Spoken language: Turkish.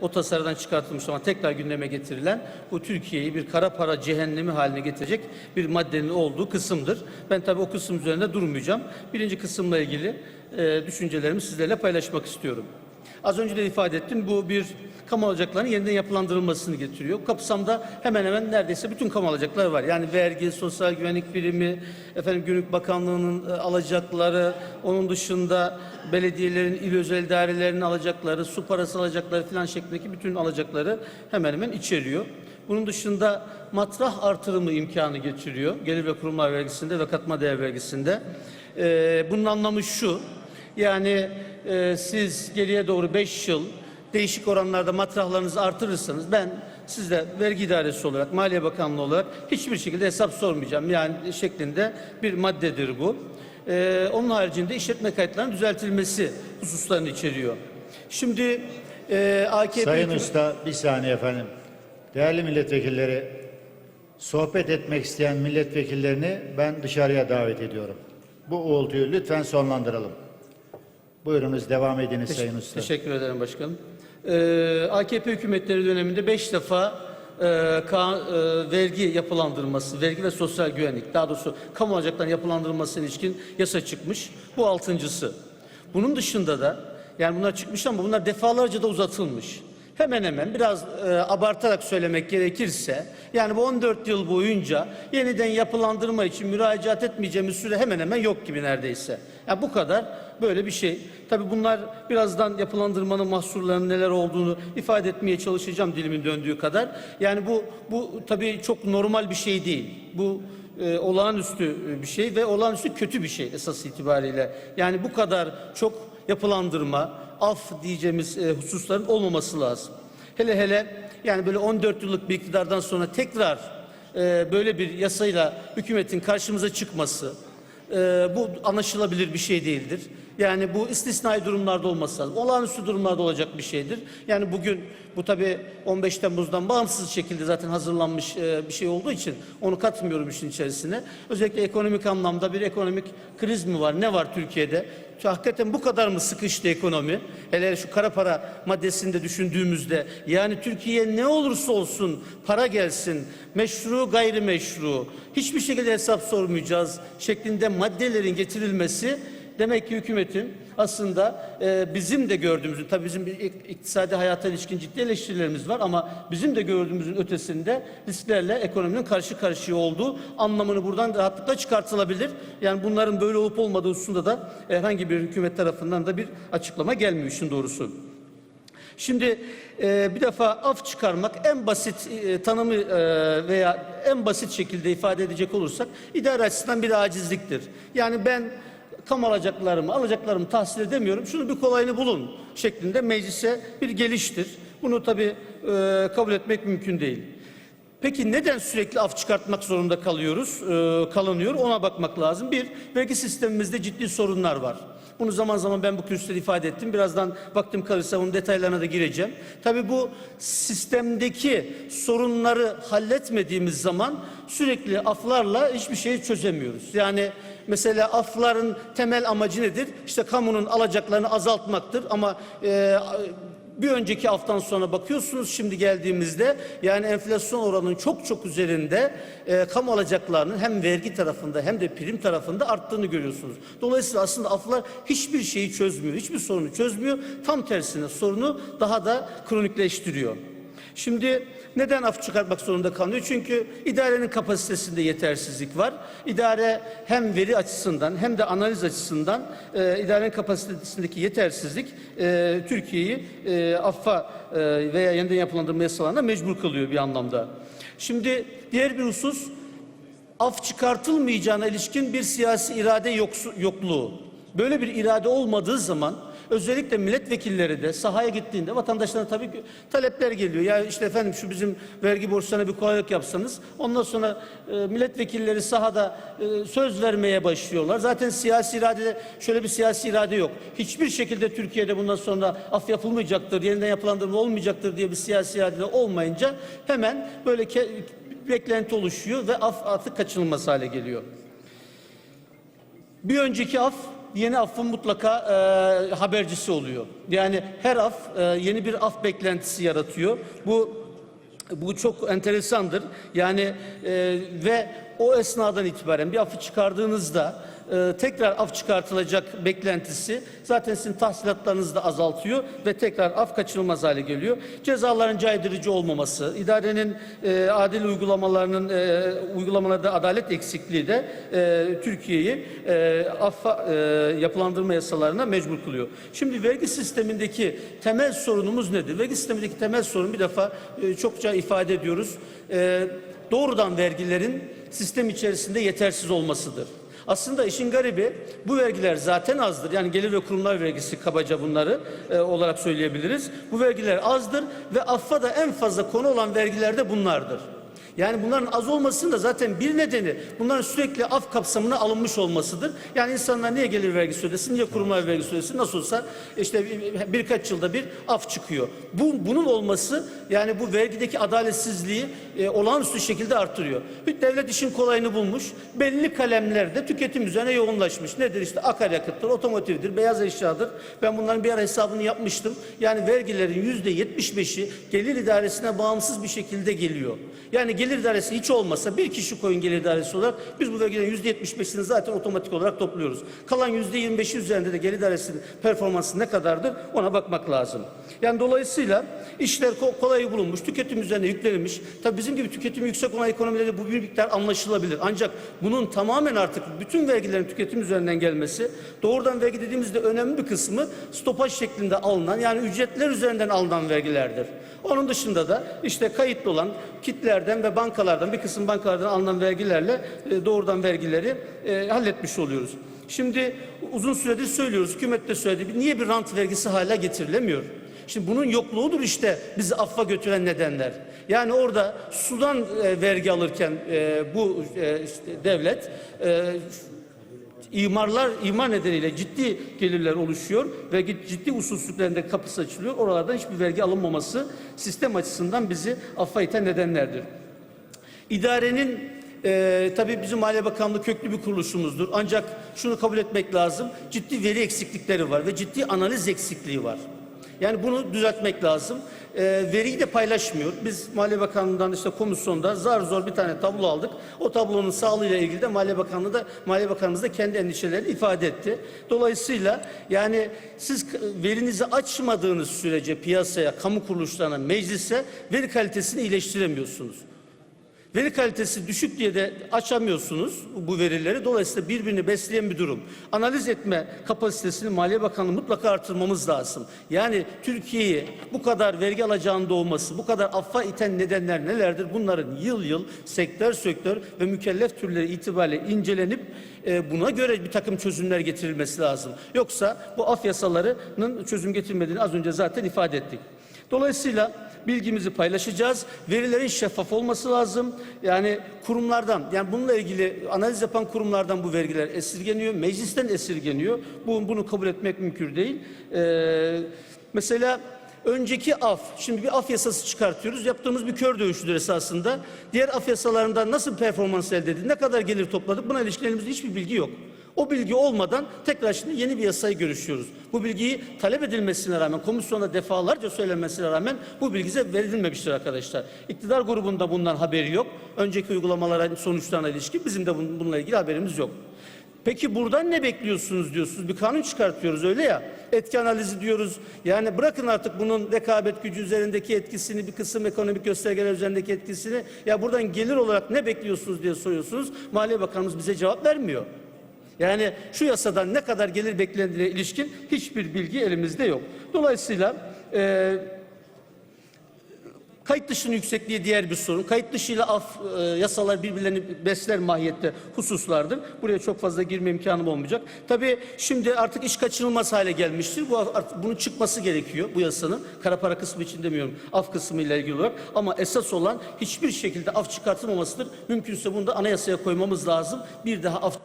o tasarıdan çıkartılmış ama tekrar gündeme getirilen bu Türkiye'yi bir kara para cehennemi haline getirecek bir maddenin olduğu kısımdır. Ben tabii o kısım üzerinde durmayacağım. Birinci kısımla ilgili e, düşüncelerimi sizlerle paylaşmak istiyorum. Az önce de ifade ettim bu bir kamu alacaklarının yeniden yapılandırılmasını getiriyor. Kapsamda hemen hemen neredeyse bütün kamu alacaklar var. Yani vergi, sosyal güvenlik birimi, efendim Gümrük Bakanlığı'nın e, alacakları, onun dışında belediyelerin, il özel idarelerinin alacakları, su parası alacakları filan şeklindeki bütün alacakları hemen hemen içeriyor. Bunun dışında matrah artırımı imkanı getiriyor. Gelir ve kurumlar vergisinde ve katma değer vergisinde. Ee, bunun anlamı şu. Yani e, siz geriye doğru 5 yıl değişik oranlarda matrahlarınızı artırırsanız ben sizde vergi idaresi olarak, Maliye Bakanlığı olarak hiçbir şekilde hesap sormayacağım. Yani şeklinde bir maddedir bu. Ee, onun haricinde işletme kayıtlarının düzeltilmesi hususlarını içeriyor. Şimdi e, AKP Sayın hükümet- Usta bir saniye efendim. Değerli milletvekilleri, sohbet etmek isteyen milletvekillerini ben dışarıya davet ediyorum. Bu uğultuyu lütfen sonlandıralım. Buyurunuz devam ediniz Sayın Usta. Teşekkür ederim başkanım. Ee, AKP hükümetleri döneminde 5 defa e, ka- e, vergi yapılandırması, vergi ve sosyal güvenlik, daha doğrusu kamu alacaklarının yapılandırılmasına ilişkin yasa çıkmış. Bu altıncısı. Bunun dışında da yani bunlar çıkmış ama bunlar defalarca da uzatılmış. Hemen hemen biraz e, abartarak söylemek gerekirse yani bu 14 yıl boyunca yeniden yapılandırma için müracaat etmeyeceğimiz süre hemen hemen yok gibi neredeyse. Yani bu kadar böyle bir şey. Tabii bunlar birazdan yapılandırmanın mahsurlarının neler olduğunu ifade etmeye çalışacağım dilimin döndüğü kadar. Yani bu bu tabii çok normal bir şey değil. Bu e, olağanüstü bir şey ve olağanüstü kötü bir şey esas itibariyle. Yani bu kadar çok yapılandırma, af diyeceğimiz e, hususların olmaması lazım. Hele hele yani böyle 14 yıllık bir iktidardan sonra tekrar e, böyle bir yasayla hükümetin karşımıza çıkması e, bu anlaşılabilir bir şey değildir. Yani bu istisnai durumlarda olması lazım. Olağanüstü durumlarda olacak bir şeydir. Yani bugün bu tabii 15 Temmuz'dan bağımsız şekilde zaten hazırlanmış bir şey olduğu için onu katmıyorum işin içerisine. Özellikle ekonomik anlamda bir ekonomik kriz mi var? Ne var Türkiye'de? Hakikaten bu kadar mı sıkıştı ekonomi? Hele şu kara para maddesinde düşündüğümüzde yani Türkiye ne olursa olsun para gelsin, meşru gayrimeşru, hiçbir şekilde hesap sormayacağız şeklinde maddelerin getirilmesi demek ki hükümetin aslında e, bizim de gördüğümüzün, tabii bizim bir ik- iktisadi hayata ilişkin ciddi eleştirilerimiz var ama bizim de gördüğümüzün ötesinde risklerle ekonominin karşı karşıya olduğu anlamını buradan rahatlıkla çıkartılabilir. Yani bunların böyle olup olmadığı hususunda da herhangi bir hükümet tarafından da bir açıklama gelmiyor işin doğrusu. Şimdi e, bir defa af çıkarmak en basit e, tanımı e, veya en basit şekilde ifade edecek olursak idare açısından bir acizliktir. Yani ben kamu alacaklarımı, alacaklarımı tahsil edemiyorum. Şunu bir kolayını bulun şeklinde meclise bir geliştir. Bunu tabii e, kabul etmek mümkün değil. Peki neden sürekli af çıkartmak zorunda kalıyoruz, e, kalınıyor ona bakmak lazım. Bir, vergi sistemimizde ciddi sorunlar var. Bunu zaman zaman ben bu kürsüde ifade ettim. Birazdan vaktim kalırsa bunun detaylarına da gireceğim. Tabii bu sistemdeki sorunları halletmediğimiz zaman sürekli aflarla hiçbir şeyi çözemiyoruz. Yani mesela afların temel amacı nedir? İşte kamunun alacaklarını azaltmaktır ama e, bir önceki haftan sonra bakıyorsunuz şimdi geldiğimizde yani enflasyon oranının çok çok üzerinde e, kamu alacaklarının hem vergi tarafında hem de prim tarafında arttığını görüyorsunuz. Dolayısıyla aslında aflar hiçbir şeyi çözmüyor, hiçbir sorunu çözmüyor. Tam tersine sorunu daha da kronikleştiriyor. Şimdi neden af çıkartmak zorunda kalıyor? Çünkü idarenin kapasitesinde yetersizlik var. İdare hem veri açısından hem de analiz açısından e, idarenin kapasitesindeki yetersizlik e, Türkiye'yi e, affa e, veya yeniden yapılandırma yasalarına mecbur kılıyor bir anlamda. Şimdi diğer bir husus af çıkartılmayacağına ilişkin bir siyasi irade yoksu- yokluğu. Böyle bir irade olmadığı zaman özellikle milletvekilleri de sahaya gittiğinde vatandaşlara tabii ki talepler geliyor. Ya işte efendim şu bizim vergi borçlarına bir kolaylık yapsanız. Ondan sonra e, milletvekilleri sahada e, söz vermeye başlıyorlar. Zaten siyasi irade şöyle bir siyasi irade yok. Hiçbir şekilde Türkiye'de bundan sonra af yapılmayacaktır, yeniden yapılandırma olmayacaktır diye bir siyasi irade olmayınca hemen böyle ke- beklenti oluşuyor ve af artık kaçınılmaz hale geliyor. Bir önceki af yeni affın mutlaka e, habercisi oluyor. Yani her af e, yeni bir af beklentisi yaratıyor. Bu bu çok enteresandır. Yani e, ve o esnadan itibaren bir affı çıkardığınızda e, tekrar af çıkartılacak beklentisi zaten sizin tahsilatlarınızı da azaltıyor ve tekrar af kaçınılmaz hale geliyor. Cezaların caydırıcı olmaması, idarenin e, adil uygulamalarının e, uygulamalarda adalet eksikliği de e, Türkiye'yi e, affa e, yapılandırma yasalarına mecbur kılıyor. Şimdi vergi sistemindeki temel sorunumuz nedir? Vergi sistemindeki temel sorun bir defa e, çokça ifade ediyoruz. E, doğrudan vergilerin sistem içerisinde yetersiz olmasıdır. Aslında işin garibi bu vergiler zaten azdır. Yani gelir ve kurumlar vergisi kabaca bunları e, olarak söyleyebiliriz. Bu vergiler azdır ve affa da en fazla konu olan vergiler de bunlardır. Yani bunların az olmasının da zaten bir nedeni bunların sürekli af kapsamına alınmış olmasıdır. Yani insanlar niye gelir vergisi ödesin, niye kurumlar vergisi ödesin nasıl olsa işte bir- birkaç yılda bir af çıkıyor. Bu, bunun olması yani bu vergideki adaletsizliği e, olağanüstü şekilde artırıyor. Bir devlet işin kolayını bulmuş. Belli kalemlerde tüketim üzerine yoğunlaşmış. Nedir işte akaryakıttır, otomotivdir, beyaz eşyadır. Ben bunların bir ara hesabını yapmıştım. Yani vergilerin yüzde yetmiş beşi gelir idaresine bağımsız bir şekilde geliyor. Yani gelir idaresi hiç olmasa bir kişi koyun gelir idaresi olarak biz bu vergilerin yüzde yetmiş beşini zaten otomatik olarak topluyoruz. Kalan yüzde yirmi beşi üzerinde de gelir idaresinin performansı ne kadardır ona bakmak lazım. Yani dolayısıyla işler ko- kolay bulunmuş, tüketim üzerine yüklenilmiş. Tabii bizim gibi tüketim yüksek olan ekonomilerde bu bir miktar anlaşılabilir. Ancak bunun tamamen artık bütün vergilerin tüketim üzerinden gelmesi, doğrudan vergi dediğimizde önemli bir kısmı stopaj şeklinde alınan yani ücretler üzerinden alınan vergilerdir. Onun dışında da işte kayıtlı olan kitlerden ve bankalardan bir kısım bankalardan alınan vergilerle e, doğrudan vergileri e, halletmiş oluyoruz. Şimdi uzun süredir söylüyoruz, hükümet de söyledi. Niye bir rant vergisi hala getirilemiyor? Şimdi bunun yokluğudur işte bizi affa götüren nedenler. Yani orada sudan e, vergi alırken e, bu e, işte devlet e, imarlar imar nedeniyle ciddi gelirler oluşuyor ve ciddi usulsüzlüklerinde kapısı açılıyor. Oralardan hiçbir vergi alınmaması sistem açısından bizi affa iten nedenlerdir. İdarenin e, tabii bizim Maliye Bakanlığı köklü bir kuruluşumuzdur. Ancak şunu kabul etmek lazım. Ciddi veri eksiklikleri var ve ciddi analiz eksikliği var. Yani bunu düzeltmek lazım. E, veriyi de paylaşmıyor. Biz Maliye Bakanlığı'ndan işte komisyonda zar zor bir tane tablo aldık. O tablonun sağlığıyla ilgili de Maliye Bakanlığı da Maliye Bakanımız da kendi endişelerini ifade etti. Dolayısıyla yani siz verinizi açmadığınız sürece piyasaya, kamu kuruluşlarına, meclise veri kalitesini iyileştiremiyorsunuz. Veri kalitesi düşük diye de açamıyorsunuz bu verileri. Dolayısıyla birbirini besleyen bir durum. Analiz etme kapasitesini Maliye Bakanlığı mutlaka artırmamız lazım. Yani Türkiye'yi bu kadar vergi alacağında olması, bu kadar affa iten nedenler nelerdir? Bunların yıl yıl sektör sektör ve mükellef türleri itibariyle incelenip e, buna göre bir takım çözümler getirilmesi lazım. Yoksa bu af yasalarının çözüm getirmediğini az önce zaten ifade ettik. Dolayısıyla bilgimizi paylaşacağız. Verilerin şeffaf olması lazım. Yani kurumlardan, yani bununla ilgili analiz yapan kurumlardan bu vergiler esirgeniyor. Meclisten esirgeniyor. Bu, bunu kabul etmek mümkün değil. Ee, mesela önceki af, şimdi bir af yasası çıkartıyoruz. Yaptığımız bir kör dövüşüdür esasında. Diğer af yasalarından nasıl performans elde edildi, ne kadar gelir topladık buna ilişkin elimizde hiçbir bilgi yok. O bilgi olmadan tekrar şimdi yeni bir yasayı görüşüyoruz. Bu bilgiyi talep edilmesine rağmen, komisyonda defalarca söylenmesine rağmen bu bilgi bize verilmemiştir arkadaşlar. İktidar grubunda bundan haberi yok. Önceki uygulamalara sonuçlarına ilişkin bizim de bun- bununla ilgili haberimiz yok. Peki buradan ne bekliyorsunuz diyorsunuz? Bir kanun çıkartıyoruz öyle ya. Etki analizi diyoruz. Yani bırakın artık bunun rekabet gücü üzerindeki etkisini, bir kısım ekonomik göstergeler üzerindeki etkisini. Ya buradan gelir olarak ne bekliyorsunuz diye soruyorsunuz. Maliye Bakanımız bize cevap vermiyor. Yani şu yasadan ne kadar gelir beklendiğine ilişkin hiçbir bilgi elimizde yok. Dolayısıyla e, kayıt dışının yüksekliği diğer bir sorun. Kayıt dışıyla af e, yasalar birbirlerini besler mahiyette hususlardır. Buraya çok fazla girme imkanım olmayacak. Tabii şimdi artık iş kaçınılmaz hale gelmiştir. Bu artık bunun çıkması gerekiyor bu yasanın. Kara para kısmı için demiyorum. Af kısmı ile ilgili olarak. Ama esas olan hiçbir şekilde af çıkartılmamasıdır. Mümkünse bunu da anayasaya koymamız lazım. Bir daha af